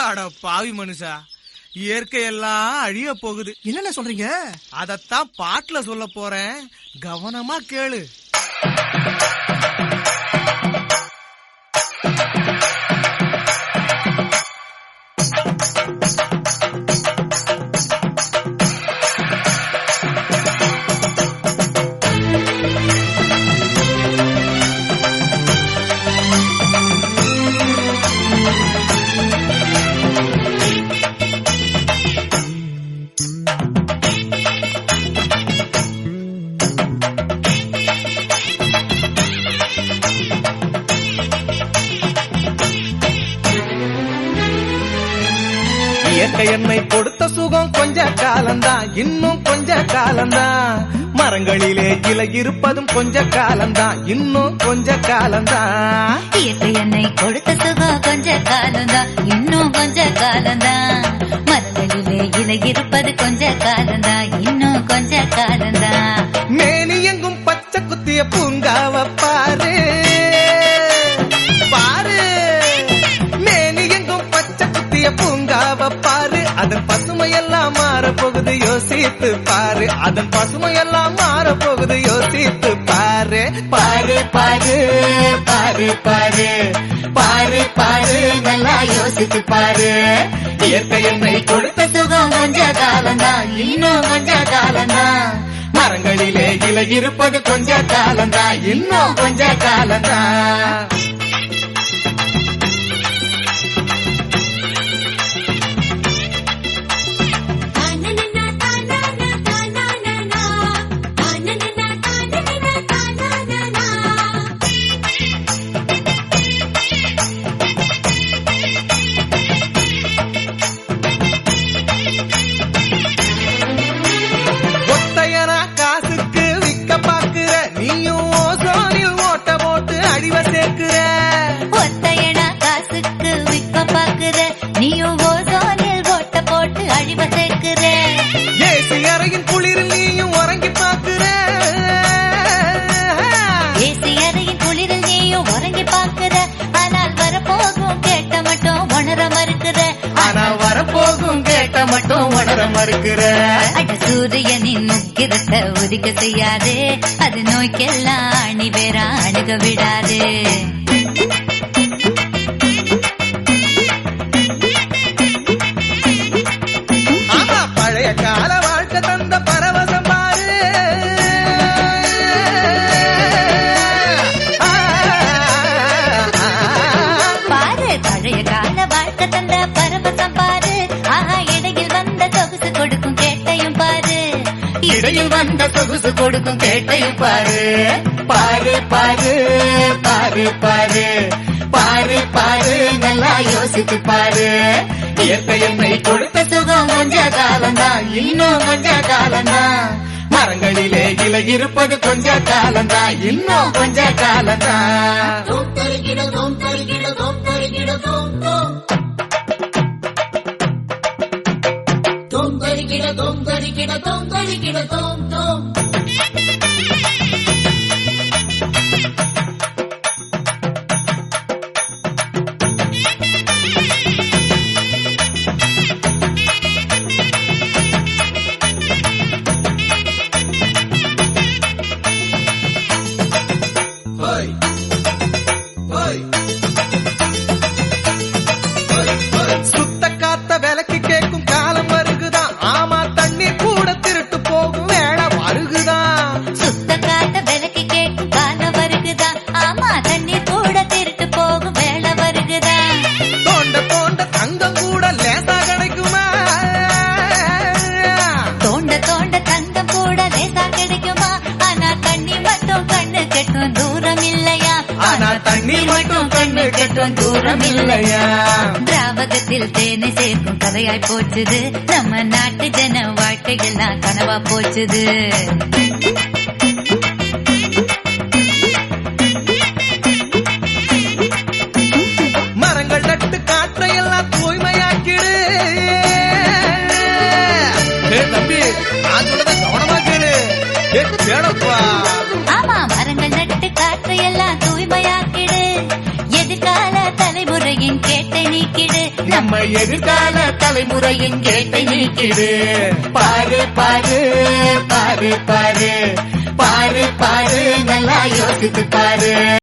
அட பாவி மனுஷா. இயற்கை எல்லாம் அழிய போகுது. என்னென்ன சொல்றீங்க? அதத்தான் பாட்டுல சொல்ல போறேன். கவனமா கேளு. இயற்கை என்னை கொடுத்த சுகம் கொஞ்ச காலம்தான். இன்னும் கொஞ்ச காலம்தான். மரங்களிலே இலை இருப்பதும் கொஞ்ச காலம்தான். இன்னும் கொஞ்ச காலம்தான். பெரிய பூங்காவ பாரு. பாரு. மேனி எங்கும் பச்சை குத்திய பூங்காவ பாரு. அதன் பசுமையெல்லாம் மாற போகுது யோசித்து பாரு. அதன் பசுமையெல்லாம் மாற போகுது யோசித்து பாரு. பாரு பாரு பாரு பாரு. பாரு பாரு நல்லா யோசித்து பாரு. இயற்கை என்னை கொடுத்த சுகம் கொஞ்ச காலம்தான். இன்னும் கொஞ்ச காலம்தான். கையில இருப்பது கொஞ்ச காலந்தா இன்னும் கொஞ்ச காலந்தா நீயும் ஓசோனில் ஓட்ட போட்டு அழிவ சேர்க்கிற. ஏசி அறையின் குளிரில் நீயும் உறங்கி பாக்குற ஏசி அறையின் குளிரில் நீயும் உறங்கி பாக்குற ஆனால் வரப்போகும் கேட்ட மட்டும் உணர மறுக்கிற. ஆனா வரப்போகும் கேட்ட மட்டும் உணர மறுக்கிற. அட சூரியனின் முக்கிரத்தை உதிக்க செய்யாதே. அது நோய்க்கெல்லாம் அணி வேற அணுக விடாதே. கேட்டையும் பாரு. இடையில் வந்த சொகுசு கொடுக்கும் கேட்டையும் பாரு. பாரு பாரு பாரு பாரு. பாரு பாரு நல்லா யோசித்து பாரு. இயற்கை என்னை கொடுத்த சுகம் கொஞ்ச காலம்தான் இன்னும் கொஞ்ச காலம்தான் மரங்களிலே இலை இருப்பது கொஞ்ச காலம்தான் இன்னும் கொஞ்ச காலம்தான் சுத்த கெட்டும் தூரம் இல்லையா திராவகத்தில் தேனை சேர்க்கும் கதையாய் போச்சுது. நம்ம நாட்டு ஜன வாழ்க்கையெல்லாம் கனவா போச்சுது. மரங்கள் நட்டு காற்றையெல்லாம் தூய்மையாக்கிடு. ஏய் தம்பி நான் சொல்றத கவனமா கேளு ஏ நம்ம எதிர்கால தலைமுறையின் கேட்டை நீக்கிடு. பாரு பாரு பாரு பாரு. பாரு பாரு நல்லா யோசித்து பாரு.